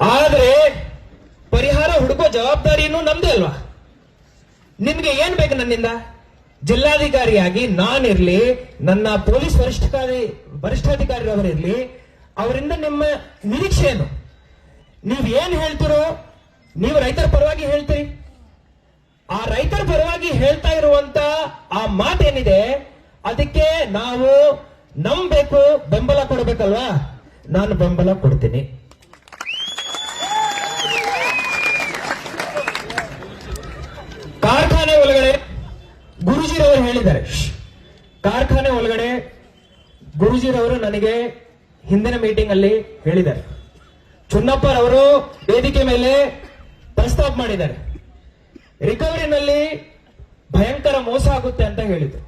ಆದ್ರೆ ಪರಿಹಾರ ಹುಡುಕೋ ಜವಾಬ್ದಾರಿನೂ ನಮ್ದೇ ಅಲ್ವಾ? ನಿಮ್ಗೆ ಏನ್ ಬೇಕು ನನ್ನಿಂದ? ಜಿಲ್ಲಾಧಿಕಾರಿಯಾಗಿ ನಾನಿರ್ಲಿ, ನನ್ನ ಪೊಲೀಸ್ ವರಿಷ್ಠಾಧಿಕಾರಿ ವರಿಷ್ಠಾಧಿಕಾರಿಯವರಿರ್ಲಿ ಅವರಿಂದ ನಿಮ್ಮ ನಿರೀಕ್ಷೆ ಏನು? ನೀವ್ ಏನ್ ಹೇಳ್ತಿರೋ, ನೀವು ರೈತರ ಪರವಾಗಿ ಹೇಳ್ತೀರಿ. ಆ ರೈತರ ಪರವಾಗಿ ಹೇಳ್ತಾ ಇರುವಂತ ಆ ಮಾತೇನಿದೆ, ಅದಕ್ಕೆ ನಾವು ನಂಬೇಕು ಬೆಂಬಲ ಕೊಡಬೇಕಲ್ವಾ? ನಾನು ಬೆಂಬಲ ಕೊಡ್ತೀನಿ. ಗುರುಜಿರವರು ಹೇಳಿದ್ದಾರೆ. ಕಾರ್ಖಾನೆ ಒಳಗಡೆ ಗುರುಜಿರವರು ನನಗೆ ಹಿಂದಿನ ಮೀಟಿಂಗ್ ಅಲ್ಲಿ ಹೇಳಿದ್ದಾರೆ. ಚುನ್ನಪ್ಪರವರು ವೇದಿಕೆ ಮೇಲೆ ಪ್ರಸ್ತಾಪ ಮಾಡಿದ್ದಾರೆ. ರಿಕವರಿನಲ್ಲಿ ಭಯಂಕರ ಮೋಸ ಆಗುತ್ತೆ ಅಂತ ಹೇಳಿದ್ರು.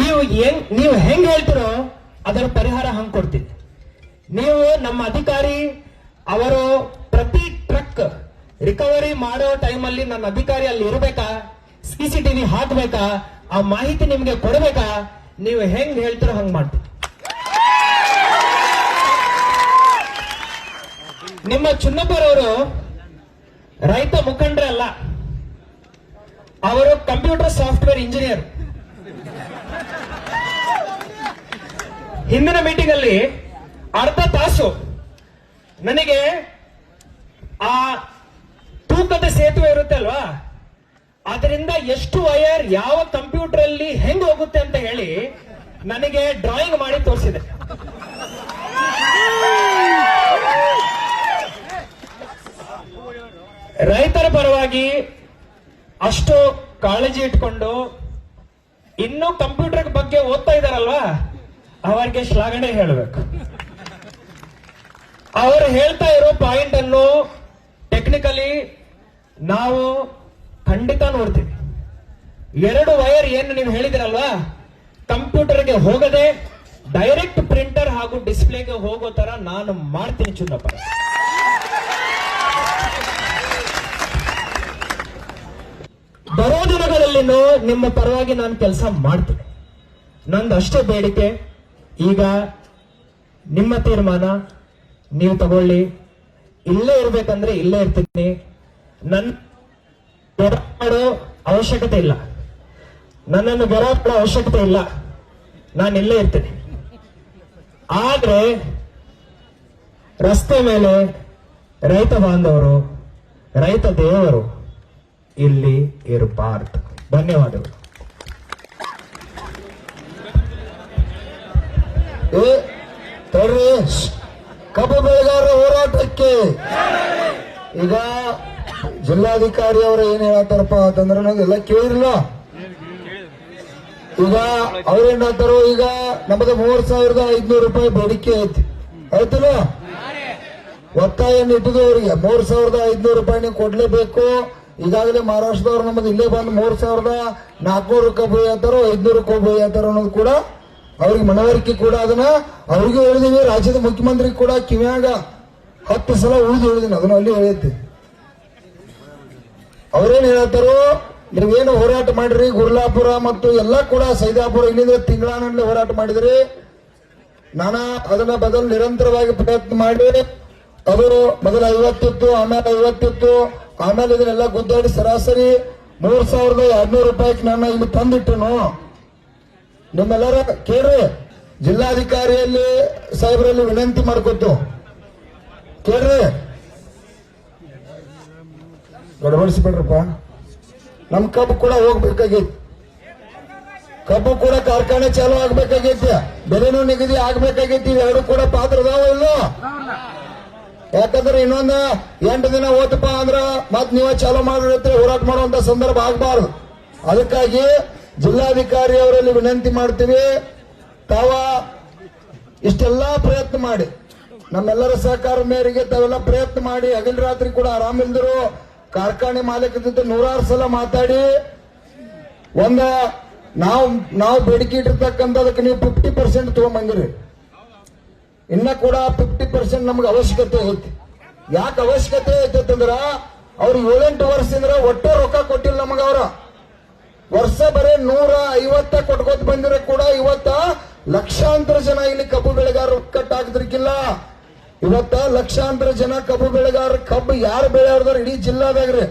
ನೀವು ನೀವು ಹೆಂಗ್ ಹೇಳ್ತಿರೋ ಅದರ ಪರಿಹಾರ ಹಂಗ್ ಕೊಡ್ತೀನಿ. ನೀವು ನಮ್ಮ ಅಧಿಕಾರಿ, ಅವರು ಪ್ರತಿ ಟ್ರಕ್ ರಿಕವರಿ ಮಾಡೋ ಟೈಮಲ್ಲಿ ನನ್ನ ಅಧಿಕಾರಿ ಅಲ್ಲಿ ಇರಬೇಕಾ? ಸಿಸಿಟಿವಿ ಹಾಕ್ಬೇಕಾ? ಆ ಮಾಹಿತಿ ನಿಮ್ಗೆ ಕೊಡಬೇಕಾ? ನೀವು ಹೆಂಗ್ ಹೇಳ್ತೀರೋ ಹಂಗ್ ಮಾಡ್ತೀವಿ. ನಿಮ್ಮ ಚುನ್ನಪ್ಪರವರು ರೈತ ಮುಖಂಡ್ರೆ ಅಲ್ಲ. ಅವರು ಕಂಪ್ಯೂಟರ್ ಸಾಫ್ಟ್ವೇರ್ ಇಂಜಿನಿಯರ್. ಹಿಂದಿನ ಮೀಟಿಂಗ್ ಅಲ್ಲಿ ಅರ್ಧ ತಾಸು ನನಗೆ ಆ ತೂಕದ ಸೇತುವೆ ಇರುತ್ತೆ ಅಲ್ವಾ? ಅದರಿಂದ ಎಷ್ಟು ವಯರ್ ಯಾವ ಕಂಪ್ಯೂಟರ್ ಅಲ್ಲಿ ಹೆಂಗ್ ಹೋಗುತ್ತೆ ಅಂತ ಹೇಳಿ ನನಗೆ ಡ್ರಾಯಿಂಗ್ ಮಾಡಿ ತೋರಿಸಿದೆ. ರೈತರ ಪರವಾಗಿ ಅಷ್ಟು ಕಾಳಜಿ ಇಟ್ಕೊಂಡು ಇನ್ನೂ ಕಂಪ್ಯೂಟರ್ ಬಗ್ಗೆ ಓದ್ತಾ ಇದಾರಲ್ವಾ? ಅವರಿಗೆ ಶ್ಲಾಘನೆ ಹೇಳಬೇಕು. ಅವರು ಹೇಳ್ತಾ ಇರೋ ಪಾಯಿಂಟ್ ಅನ್ನು ಟೆಕ್ನಿಕಲಿ ನಾವು ಖಂಡಿತ ನೋಡ್ತೀವಿ. ಎರಡು ವೈರ್ ಏನು ನೀವು ಹೇಳಿದಿರಲ್ವಾ? ಕಂಪ್ಯೂಟರ್ಗೆ ಹೋಗದೆ ಡೈರೆಕ್ಟ್ ಪ್ರಿಂಟರ್ ಹಾಗೂ ಡಿಸ್ಪ್ಲೇಗೆ ಹೋಗೋ ತರ ನಾನು ಮಾಡ್ತೀನಿ ಚುನ್ನಪ್ಪ. ಬರೋ ದಿನಗಳಲ್ಲಿನೂ ನಿಮ್ಮ ಪರವಾಗಿ ನಾನು ಕೆಲಸ ಮಾಡ್ತೀನಿ. ನಂದು ಅಷ್ಟೇ ಬೇಡಿಕೆ. ಈಗ ನಿಮ್ಮ ತೀರ್ಮಾನ ನೀವು ತಗೊಳ್ಳಿ. ಇಲ್ಲೇ ಇರ್ಬೇಕಂದ್ರೆ ಇಲ್ಲೇ ಇರ್ತೀನಿ. ನನ್ನ ಮಾಡೋ ಅವಶ್ಯಕತೆ ಇಲ್ಲ. ನನ್ನನ್ನು ಮಾಡೋ ಅವಶ್ಯಕತೆ ಇಲ್ಲ. ನಾನು ಇಲ್ಲೇ ಇರ್ತೇನೆ. ಆದ್ರೆ ರಸ್ತೆ ಮೇಲೆ ರೈತ ಬಾಂಧವರು, ರೈತ ದೇವರು ಇಲ್ಲಿ ಇರಬಾರ್ದು. ಧನ್ಯವಾದಗಳು. ಕಬ್ಬು ಬೆಳೆಗಾರರ ಹೋರಾಟಕ್ಕೆ ಈಗ ಜಿಲ್ಲಾಧಿಕಾರಿ ಅವರು ಏನ್ ಹೇಳತ್ತಾರಪ್ಪ ಅಂತಂದ್ರೆ ನಾವೆಲ್ಲ ಕೇಳಿರಲ್ಲ ಈಗ ಅವ್ರೇನ್ ಹೇಳ್ತಾರೋ, ಈಗ ನಮ್ಮದು ಮೂರ್ ಸಾವಿರದ ಐದ್ನೂರು ರೂಪಾಯಿ ಬೇಡಿಕೆ ಐತಿ. ಆಯ್ತಲ್ಲ? ಒತ್ತಾಯ ಇಟ್ಟಿದ್ದು ಅವರಿಗೆ. ಮೂರ್ ಸಾವಿರದ ಐದ್ನೂರು ರೂಪಾಯಿ ನೀವು ಕೊಡ್ಲೇಬೇಕು. ಈಗಾಗಲೇ ಮಹಾರಾಷ್ಟ್ರದವ್ರು ನಮ್ಮದು ಇಲ್ಲೇ ಬಂದು ಮೂರ್ ಸಾವಿರದ ನಾಲ್ಕುನೂರು ರೂಪಾಯಿ ಹೇಳ್ತಾರೋ ಐದ್ನೂರು ರೂಪಾಯಿ ಹೇಳ್ತಾರೋ ಅನ್ನೋದು ಕೂಡ ಅವ್ರಿಗೆ ಮನವರಿಕೆ ಕೂಡ ಅದನ್ನ ಅವ್ರಿಗೂ ಹೇಳಿದೀವಿ. ರಾಜ್ಯದ ಮುಖ್ಯಮಂತ್ರಿ ಕೂಡ ಕಿವ್ಯಾಗ ಹತ್ತು ಸಲ ಉಳಿದು ಹೇಳಿದೀನಿ. ಅದನ್ನ ಅಲ್ಲಿ ಹೇಳೈತಿ ಅವ್ರೇನ್ ಹೇಳತ್ತಾರೋ ನೀವೇನು ಹೋರಾಟ ಮಾಡಿರಿ ಗುರ್ಲಾಪುರ ಮತ್ತು ಎಲ್ಲ ಕೂಡ ಸೈದಾಪುರ ಇಲ್ಲಿಂದ ತಿಂಗಳಾನಲ್ಲಿ ಹೋರಾಟ ಮಾಡಿದ್ರಿ. ನಾನಾ ಅದನ್ನ ಬದಲು ನಿರಂತರವಾಗಿ ಪ್ರಯತ್ನ ಮಾಡಿ ಅವರು ಮೊದಲ ಐವತ್ತಿತ್ತು, ಆಮೇಲೆ ಐವತ್ತಿತ್ತು, ಆಮೇಲೆ ಇದನ್ನೆಲ್ಲ ಗುದ್ದಾಡಿ ಸರಾಸರಿ ಮೂರ್ ಸಾವಿರದ ಎರಡ್ನೂರು ರೂಪಾಯಿಗೆ ನಾನು ಇಲ್ಲಿ ತಂದಿಟ್ಟನು? ನಿಮ್ಮೆಲ್ಲರ ಕೇಳ್ರಿ. ಜಿಲ್ಲಾಧಿಕಾರಿಯಲ್ಲಿ ಸಾಹೇಬರಲ್ಲಿ ವಿನಂತಿ ಮಾಡ್ಕೊತು ಕೇಳ್ರಿ. ಗಡಬಡಿಸ್ಬೇಡ್ರಪ್ಪ. ನಮ್ ಕಬ್ಬು ಕೂಡ ಹೋಗ್ಬೇಕಾಗೈತಿ. ಕಬ್ಬು ಕೂಡ ಕಾರ್ಖಾನೆ ಚಾಲು ಆಗ್ಬೇಕಾಗೈತಿ. ಬೆಲೆನೂ ನಿಗದಿ ಆಗ್ಬೇಕಾಗೈತಿ. ಇವೆರಡು ಕೂಡ ಪಾತ್ರದಾವ ಇಲ್ಲೋ. ಯಾಕಂದ್ರೆ ಇನ್ನೊಂದ ಎಂಟು ದಿನ ಹೋತಪ್ಪ ಅಂದ್ರ ಮತ್ ನೀವ ಚಾಲೂ ಮಾಡಿರತ್ತೆ ಹೋರಾಟ ಮಾಡುವಂತ ಸಂದರ್ಭ ಆಗಬಾರ್ದು. ಅದಕ್ಕಾಗಿ ಜಿಲ್ಲಾಧಿಕಾರಿ ಅವರಲ್ಲಿ ವಿನಂತಿ ಮಾಡ್ತೀವಿ. ತಾವ ಇಷ್ಟೆಲ್ಲಾ ಪ್ರಯತ್ನ ಮಾಡಿ. ನಮ್ಮೆಲ್ಲರ ಸಹಕಾರ ಮೇರೆಗೆ ತಾವೆಲ್ಲ ಪ್ರಯತ್ನ ಮಾಡಿ. ಹಗಲ್ ರಾತ್ರಿ ಕೂಡ ಆರಾಮಿಲ್ದರು. ಕಾರ್ಖಾನೆ ಮಾಲೀಕರ ಜೊತೆ ನೂರಾರು ಸಲ ಮಾತಾಡಿ, ಒಂದ ನಾವು ನಾವು ಬೇಡಿಕೆ ಇಟ್ಟಿರ್ತಕ್ಕಂಥದಕ್ಕೆ ನೀವು ಫಿಫ್ಟಿ ಪರ್ಸೆಂಟ್ ತಗೊಂಬಂದಿರಿ. ಇನ್ನ ಕೂಡ ಫಿಫ್ಟಿ ಪರ್ಸೆಂಟ್ ನಮ್ಗೆ ಅವಶ್ಯಕತೆ ಐತಿ. ಯಾಕೆ ಅವಶ್ಯಕತೆ ಐತಿ ಅಂತಂದ್ರ, ಅವ್ರು ಏಳೆಂಟು ವರ್ಷದಿಂದ ಒಟ್ಟು ರೊಕ್ಕ ಕೊಟ್ಟಿಲ್ಲ ನಮಗ ಅವ್ರ. ವರ್ಷ ಬರೇ ನೂರ ಐವತ್ತ ಕೊಟ್ಕೋತ ಬಂದಿರೋ ಕೂಡ ಇವತ್ತ ಲಕ್ಷಾಂತರ ಜನ ಇಲ್ಲಿ ಕಬ್ಬು ಬೆಳೆಗಾರರು ಒಕ್ಕಟ್ಟಾಗದ್ರಿಕ್ಕಿಲ್ಲ ಇವತ್ತ ಲಕ್ಷಾಂತರ ಜನ ಕಬ್ಬು ಬೆಳೆಗಾರ ಕಬ್ಬು ಯಾರು ಬೆಳೆಯಾರ್ದಾರ ಇಡೀ ಜಿಲ್ಲಾದಾಗ್ರಿ.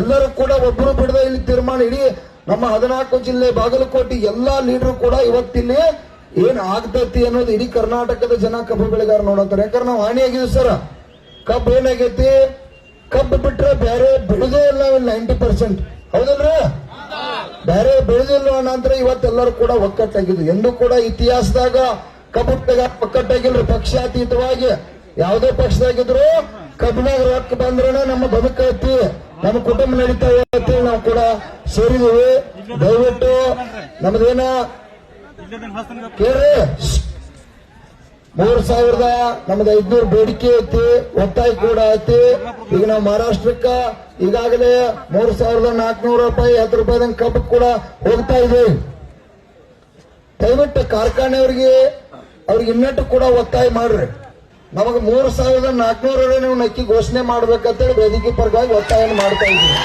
ಎಲ್ಲರೂ ಕೂಡ ಒಬ್ಬರು ಬಿಡದ ಇಲ್ಲಿ ತೀರ್ಮಾನ ಇಡೀ ನಮ್ಮ ಹದಿನಾಲ್ಕು ಜಿಲ್ಲೆ, ಬಾಗಲಕೋಟೆ ಎಲ್ಲಾ ಲೀಡರ್ ಕೂಡ ಇವತ್ತಿಲ್ಲಿ ಏನ್ ಆಗ್ತತಿ ಅನ್ನೋದು ಇಡೀ ಕರ್ನಾಟಕದ ಜನ ಕಬ್ಬು ಬೆಳೆಗಾರ ನೋಡಂತಾರೆ ಯಾಕಂದ್ರೆ ನಾವು ಹಾನಿಯಾಗಿದ್ವಿ ಸರ್. ಕಬ್ಬು ಏನಾಗೈತಿ? ಕಬ್ಬು ಬಿಟ್ರೆ ಬೇರೆ ಬೆಳೆದೇ ಇಲ್ಲ ನೈಂಟಿ ಪರ್ಸೆಂಟ್. ಹೌದಲ್ರಿ? ಬೇರೆ ಬೆಳೆದಿಲ್ಲ ನಂತರ ಇವತ್ತೆಲ್ಲರೂ ಕೂಡ ಒಕ್ಕಟ್ಟಾಗಿದ್ದು ಎಂದೂ ಕೂಡ ಇತಿಹಾಸದಾಗ ಕಬ್ಬು ಒಕ್ಕಟ್ಟಾಗಿಲ್ರಿ. ಪಕ್ಷಾತೀತವಾಗಿ ಯಾವುದೇ ಪಕ್ಷದಾಗಿದ್ರು ಕಬ್ಬಿನಾಗ ರೊಕ್ಕ ಬಂದ್ರೆ ನಮ್ಮ ಬದುಕೈತಿ ನಮ್ಮ ಕುಟುಂಬ ನಡೀತಾ ಅಂತೇಳಿ ನಾವು ಕೂಡ ಸೇರಿದೀವಿ ದಯವಿಟ್ಟು ನಮ್ದೇನ ಕೇಳ್ರಿ. ಮೂರ್ ಸಾವಿರದ ನಮ್ದ ಐದ್ನೂರು ಬೇಡಿಕೆ ಐತಿ, ಒತ್ತಾಯ ಕೂಡ ಐತಿ. ಈಗ ನಾವು ಮಹಾರಾಷ್ಟ್ರಕ್ಕ ಈಗಾಗಲೇ ಮೂರ್ ಸಾವಿರದ ನಾಲ್ಕನೂರ ರೂಪಾಯಿ, ಹತ್ತು ರೂಪಾಯಿ ಕಬ್ಬು ಕೂಡ ಹೋಗ್ತಾ ಇದೆ. ದಯವಿಟ್ಟು ಕಾರ್ಖಾನೆಯವ್ರಿಗೆ ಅವ್ರಿಗೆ ಇನ್ನಟ್ಟು ಕೂಡ ಒತ್ತಾಯ ಮಾಡ್ರಿ. ನಮಗೆ ಮೂರು ಸಾವಿರದ ನಾಲ್ಕನೂರ ನೀವು ನಕ್ಕಿ ಘೋಷಣೆ ಮಾಡ್ಬೇಕಂತೇಳಿ ವೇದಿಕೆ ಪರವಾಗಿ ಒತ್ತಾಯ ಮಾಡ್ತಾ ಇದ್ದೀವಿ.